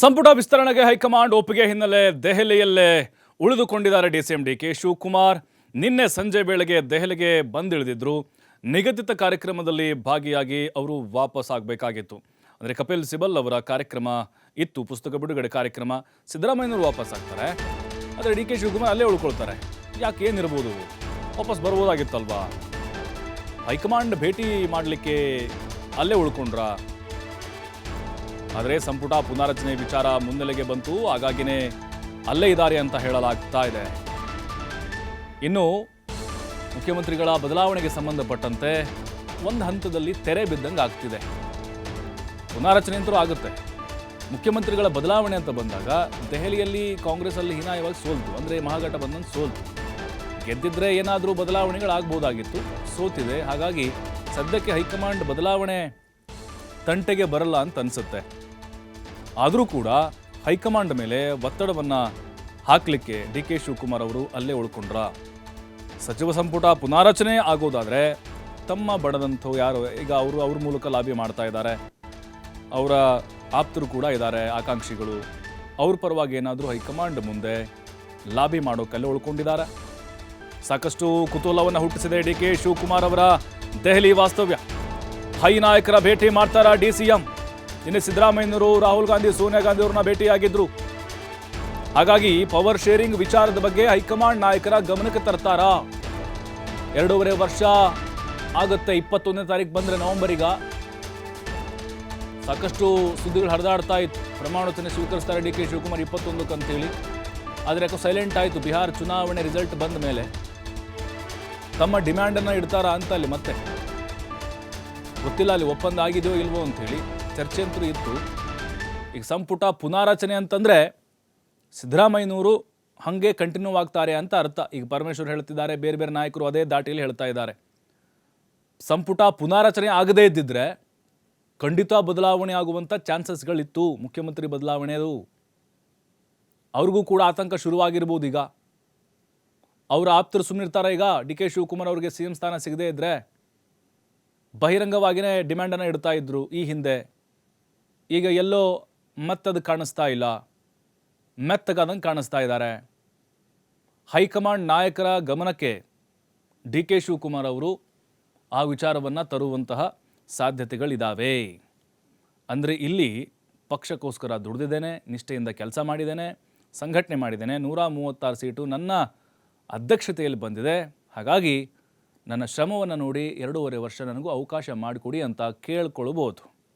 ಸಂಪುಟ ವಿಸ್ತರಣೆಗೆ ಹೈಕಮಾಂಡ್ ಒಪ್ಪಿಗೆ ಹಿನ್ನೆಲೆ ದೆಹಲಿಯಲ್ಲೇ ಉಳಿದುಕೊಂಡಿದ್ದಾರೆ ಡಿಸಿಎಂ ಡಿ ಕೆ ಶಿವಕುಮಾರ್ ನಿನ್ನೆ ಸಂಜೆ ವೇಳೆಗೆ ದೆಹಲಿಗೆ ಬಂದಿಳಿದಿದ್ರು. ನಿಗದಿತ ಕಾರ್ಯಕ್ರಮದಲ್ಲಿ ಭಾಗಿಯಾಗಿ ಅವರು ವಾಪಸ್ ಆಗಬೇಕಾಗಿತ್ತು. ಅಂದರೆ ಕಪಿಲ್ ಸಿಬಲ್ ಅವರ ಕಾರ್ಯಕ್ರಮ ಇತ್ತು, ಪುಸ್ತಕ ಬಿಡುಗಡೆ ಕಾರ್ಯಕ್ರಮ. ಸಿದ್ದರಾಮಯ್ಯನವರು ವಾಪಸ್ ಆಗ್ತಾರೆ. ಆದರೆ ಡಿ ಕೆ ಶಿವಕುಮಾರ್ ಅಲ್ಲೇ ಉಳ್ಕೊಳ್ತಾರೆ. ಯಾಕೆ ಏನಿರ್ಬೋದು? ವಾಪಸ್ ಬರ್ಬೋದಾಗಿತ್ತಲ್ವಾ ಹೈಕಮಾಂಡ್ ಭೇಟಿ ಮಾಡಲಿಕ್ಕೆ ಅಲ್ಲೇ ಉಳ್ಕೊಂಡ್ರಾ? ಆದರೆ ಸಂಪುಟ ಪುನಾರಚನೆ ವಿಚಾರ ಮುನ್ನೆಲೆಗೆ ಬಂತು. ಹಾಗಾಗಿನೇ ಅಲ್ಲೇ ಇದ್ದಾರೆ ಅಂತ ಹೇಳಲಾಗ್ತಾ ಇದೆ. ಇನ್ನು ಮುಖ್ಯಮಂತ್ರಿಗಳ ಬದಲಾವಣೆಗೆ ಸಂಬಂಧಪಟ್ಟಂತೆ ಒಂದು ಹಂತದಲ್ಲಿ ತೆರೆ ಬಿದ್ದಂಗೆ ಆಗ್ತಿದೆ. ಪುನಾರಚನೆ ಅಂತೂ ಆಗುತ್ತೆ. ಮುಖ್ಯಮಂತ್ರಿಗಳ ಬದಲಾವಣೆ ಅಂತ ಬಂದಾಗ ದೆಹಲಿಯಲ್ಲಿ ಕಾಂಗ್ರೆಸ್ಸಲ್ಲಿ ಹೀನಾಯವಾಗಿ ಸೋಲ್ತು. ಅಂದರೆ ಮಹಾಗಠಬಂಧನ್ ಸೋಲ್ತು. ಗೆದ್ದಿದ್ರೆ ಏನಾದರೂ ಬದಲಾವಣೆಗಳಾಗ್ಬೋದಾಗಿತ್ತು. ಸೋತಿದೆ. ಹಾಗಾಗಿ ಸದ್ಯಕ್ಕೆ ಹೈಕಮಾಂಡ್ ಬದಲಾವಣೆ ತಂಟೆಗೆ ಬರಲ್ಲ ಅಂತ ಅನಿಸುತ್ತೆ. ಆದರೂ ಕೂಡ ಹೈಕಮಾಂಡ್ ಮೇಲೆ ಒತ್ತಡವನ್ನು ಹಾಕಲಿಕ್ಕೆ ಡಿ ಕೆ ಶಿವಕುಮಾರ್ ಅವರು ಅಲ್ಲೇ ಉಳ್ಕೊಂಡ್ರ. ಸಚಿವ ಸಂಪುಟ ಪುನಾರಚನೆ ಆಗೋದಾದರೆ ತಮ್ಮ ಬಡದಂಥವು ಯಾರು, ಈಗ ಅವರು ಅವ್ರ ಮೂಲಕ ಲಾಬಿ ಮಾಡ್ತಾ ಇದ್ದಾರೆ. ಅವರ ಆಪ್ತರು ಕೂಡ ಇದ್ದಾರೆ, ಆಕಾಂಕ್ಷಿಗಳು. ಅವ್ರ ಪರವಾಗಿ ಏನಾದರೂ ಹೈಕಮಾಂಡ್ ಮುಂದೆ ಲಾಬಿ ಮಾಡೋಕ್ಕಲ್ಲೇ ಉಳ್ಕೊಂಡಿದ್ದಾರೆ. ಸಾಕಷ್ಟು ಕುತೂಹಲವನ್ನು ಹುಟ್ಟಿಸಿದೆ ಡಿ ಕೆ ಶಿವಕುಮಾರ್ ಅವರ ದೆಹಲಿ ವಾಸ್ತವ್ಯ. ಹೈ ನಾಯಕರ ಭೇಟಿ ಮಾಡ್ತಾರಾ ಡಿ ಸಿ ಎಂ? ನಿನ್ನೆ ಸಿದ್ದರಾಮಯ್ಯನವರು, ರಾಹುಲ್ ಗಾಂಧಿ, ಸೋನಿಯಾ ಗಾಂಧಿ ಅವ್ರನ್ನ ಭೇಟಿಯಾಗಿದ್ರು. ಹಾಗಾಗಿ ಪವರ್ ಶೇರಿಂಗ್ ವಿಚಾರದ ಬಗ್ಗೆ ಹೈಕಮಾಂಡ್ ನಾಯಕರ ಗಮನಕ್ಕೆ ತರ್ತಾರಾ. ಎರಡೂವರೆ ವರ್ಷ ಆಗುತ್ತೆ, ಇಪ್ಪತ್ತೊಂದನೇ ತಾರೀಕು ಬಂದರೆ ನವೆಂಬರಿಗ. ಸಾಕಷ್ಟು ಸುದ್ದಿಗಳು ಹರಿದಾಡ್ತಾ ಇತ್ತು. ಪ್ರಮಾಣವಚನೆ ಸ್ವೀಕರಿಸ್ತಾರೆ ಡಿ ಕೆ ಶಿವಕುಮಾರ್ ಇಪ್ಪತ್ತೊಂದಕ್ಕೆ ಅಂತೇಳಿ ಆದರೆ ಯಾಕೋ ಸೈಲೆಂಟ್ ಆಯಿತು. ಬಿಹಾರ್ ಚುನಾವಣೆ ರಿಸಲ್ಟ್ ಬಂದ ಮೇಲೆ. ತಮ್ಮ ಡಿಮ್ಯಾಂಡನ್ನು ಇಡ್ತಾರಾ ಅಂತ ಅಲ್ಲಿ ಮತ್ತೆ. ಗೊತ್ತಿಲ್ಲ ಅಲ್ಲಿ ಒಪ್ಪಂದ ಆಗಿದೆಯೋ ಇಲ್ವೋ ಅಂಥೇಳಿ ಚರ್ಚೆ ಅಂತೂ ಇತ್ತು. ಈಗ ಸಂಪುಟ ಪುನಾರಚನೆ ಅಂತಂದರೆ ಸಿದ್ದರಾಮಯ್ಯನವರು ಹಾಗೆ ಕಂಟಿನ್ಯೂ ಆಗ್ತಾರೆ ಅಂತ ಅರ್ಥ. ಈಗ ಪರಮೇಶ್ವರ್ ಹೇಳ್ತಿದ್ದಾರೆ, ಬೇರೆ ಬೇರೆ ನಾಯಕರು ಅದೇ ದಾಟಿಯಲ್ಲಿ ಹೇಳ್ತಾ ಇದ್ದಾರೆ. ಸಂಪುಟ ಪುನಾರಚನೆ ಆಗದೇ ಇದ್ದಿದ್ರೆ ಖಂಡಿತ ಬದಲಾವಣೆ ಆಗುವಂಥ ಚಾನ್ಸಸ್ಗಳಿತ್ತು, ಮುಖ್ಯಮಂತ್ರಿ ಬದಲಾವಣೆದು. ಅವ್ರಿಗೂ ಕೂಡ ಆತಂಕ ಶುರುವಾಗಿರ್ಬೋದು ಈಗ. ಅವರ ಆಪ್ತರು ಸುಮ್ಮನಿರ್ತಾರೆ ಈಗ, ಡಿ ಕೆ ಶಿವಕುಮಾರ್ ಅವರಿಗೆ ಸಿ ಎಂ ಸ್ಥಾನ ಸಿಗದೇ ಇದ್ದರೆ ಬಹಿರಂಗವಾಗಿಯೇ ಡಿಮ್ಯಾಂಡನ್ನು ಇಡ್ತಾ ಇದ್ದರು ಈ ಹಿಂದೆ. ಈಗ ಎಲ್ಲೋ ಮತ್ತದು ಕಾಣಿಸ್ತಾ ಇಲ್ಲ. ಮೆತ್ತಗಾದಂಗೆ ಕಾಣಿಸ್ತಾ ಇದ್ದಾರೆ. ಹೈಕಮಾಂಡ್ ನಾಯಕರ ಗಮನಕ್ಕೆ ಡಿ ಕೆ ಶಿವಕುಮಾರ್ ಅವರು ಆ ವಿಚಾರವನ್ನು ತರುವಂತಹ ಸಾಧ್ಯತೆಗಳಿದ್ದಾವೆ ಅಂದರೆ ಇಲ್ಲಿ ಪಕ್ಷಕ್ಕೋಸ್ಕರ ದುಡಿದಿದ್ದೇನೆ, ನಿಷ್ಠೆಯಿಂದ ಕೆಲಸ ಮಾಡಿದ್ದೇನೆ, ಸಂಘಟನೆ ಮಾಡಿದ್ದೇನೆ, ನೂರ ಮೂವತ್ತಾರು ಸೀಟು ನನ್ನ ಅಧ್ಯಕ್ಷತೆಯಲ್ಲಿ ಬಂದಿದೆ. ಹಾಗಾಗಿ ನನ್ನ ಶ್ರಮವನ್ನು ನೋಡಿ ಎರಡೂವರೆ ವರ್ಷ ನನಗೂ ಅವಕಾಶ ಮಾಡಿಕೊಡಿ ಅಂತ ಕೇಳ್ಕೊಳ್ಬೋದು.